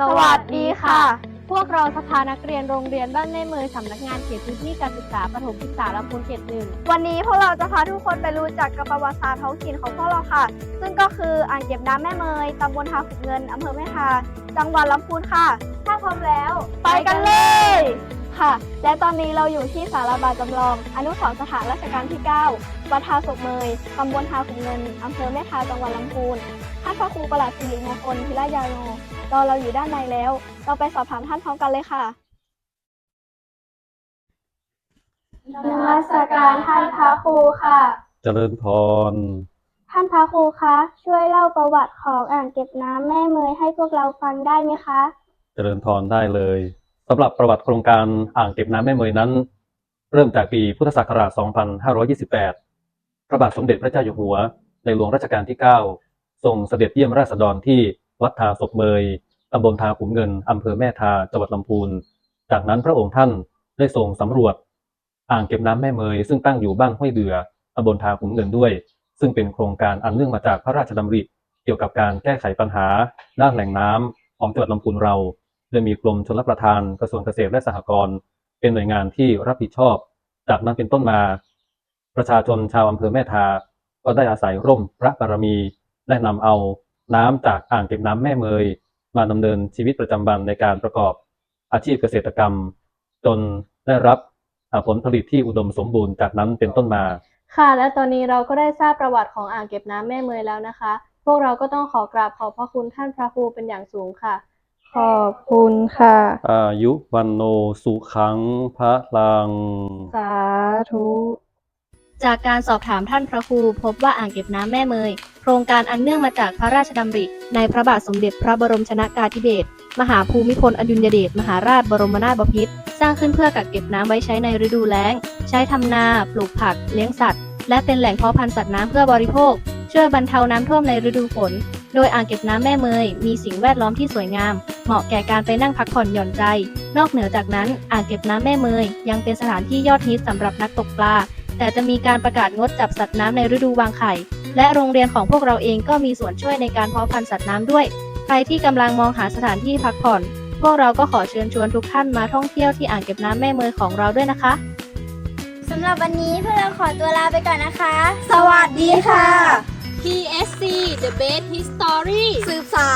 สวัสดีค่ะ พวกเราสภานักเรียนโรงเรียนบ้านแม่เมยสำนักงานเขตพื้นที่การศึกษาประถมศึกษาลำพูนเขตหนึ่งวันนี้พวกเราจะพาทุกคนไปรู้จักกับประวัติศาสตร์ท้องถิ่นของพวกเราค่ะ ซึ่งก็คืออ่างเก็บน้ำแม่เมยตำบลทาขุนเงินอำเภอแม่ทาจังหวัดลำพูนค่ะ ถ้าพร้อมแล้ว ไปกันเลย ค่ะ และตอนนี้เราอยู่ที่สารบาจำลอง อนุสรณ์สถานรัชกาลที่ 9 วัดทาศกเมย ตำบลทาขุนเงิน อำเภอแม่ทา จังหวัดลำพูน ท่านพระครูประหลัดสิริมงคลพิรยาโนรอเราอยู่ด้านในแล้ว เราไปสอบถามท่านพร้อมกันเลยค่ะนมัสการท่านพระครูค่ะ เจริญพร ท่านพระครูคะ ช่วยเล่าประวัติของอ่างเก็บน้ำแม่เมยให้พวกเราฟังได้ไหมคะ เจริญพรได้เลย สำหรับประวัติโครงการอ่างเก็บน้ำแม่เมยนั้น เริ่มจากปีพุทธศักราช 2528 พระบาทสมเด็จพระเจ้าอยู่หัว ในหลวงรัชกาลที่ 9 ทรงเสด็จเยี่ยมราษฎรที่วัดทาศกเมยตำบลทาขุมเงินอำเภอแม่ทาจังหวัดลำพูน จากนั้นพระองค์ท่านได้ทรงสำรวจ อ่างเก็บน้ำแม่เมยซึ่งตั้งอยู่บ้านห้วยเดือตำบลทาขุมเงินด้วย ซึ่งเป็นโครงการอันเนื่องมาจากพระราชดำริ เกี่ยวกับการแก้ไขปัญหา ด้านแหล่งน้ำของจังหวัดลำพูนเรา โดยมีกรมชลประทานกระทรวงเกษตรและสหกรณ์เป็นหน่วยงานที่รับผิดชอบ จากนั้นเป็นต้นมา ประชาชนชาวอำเภอแม่ทา ก็ได้อาศัยร่มพระบารมีได้นำเอาน้ำจากอ่างเก็บน้ำแม่เมย มาดำเนินชีวิตประจำวันในการประกอบอาชีพเกษตรกรรม จนได้รับผลผลิตที่อุดมสมบูรณ์จากนั้นเป็นต้นมา ค่ะ และตอนนี้เราก็ได้ทราบประวัติของอ่างเก็บน้ำแม่เมยแล้วนะคะ พวกเราก็ต้องขอกราบขอบพระคุณท่านพระครูเป็นอย่างสูงค่ะ ขอบคุณค่ะ อายุวันโนสุขังพระลัง สาธุ จากการสอบถามท่านพระครูพบว่าอ่างเก็บน้ำแม่เมย โครงการอันเนื่องมาจากพระราชดำริ ในพระบาทสมเด็จพระบรมชนากาธิเบศรมหาภูมิพลอดุลยเดชมหาราชบรมนาถบพิตรสร้างขึ้นเพื่อกักเก็บน้ำไว้ใช้ในฤดูแล้ง ใช้ทำนา ปลูกผัก เลี้ยงสัตว์ และเป็นแหล่งเพาะพันธุ์สัตว์น้ำเพื่อบริโภค ช่วยบรรเทาน้ำท่วมในฤดูฝน โดยอ่างเก็บน้ำแม่เมย มีสิ่งแวดล้อมที่สวยงาม เหมาะแก่การไปนั่งพักผ่อนหย่อนใจ นอกเหนือจากนั้นอ่างเก็บน้ำแม่เมย ยังเป็นสถานที่ยอดฮิตสำหรับนักตกปลา แต่จะมีการประกาศงดจับสัตว์น้ำในฤดูวางไข่ และโรงเรียนของพวกเราเองก็มีส่วนช่วยในการเพาะพันธุ์สัตว์น้ำด้วย ใครที่กำลังมองหาสถานที่พักผ่อน พวกเราก็ขอเชิญชวนทุกท่านมาท่องเที่ยวที่อ่างเก็บน้ำแม่เมยของเราด้วยนะคะสำหรับวันนี้พวกเราขอตัวลาไปก่อนนะคะ สวัสดีค่ะ PSC The Best History สืบสาร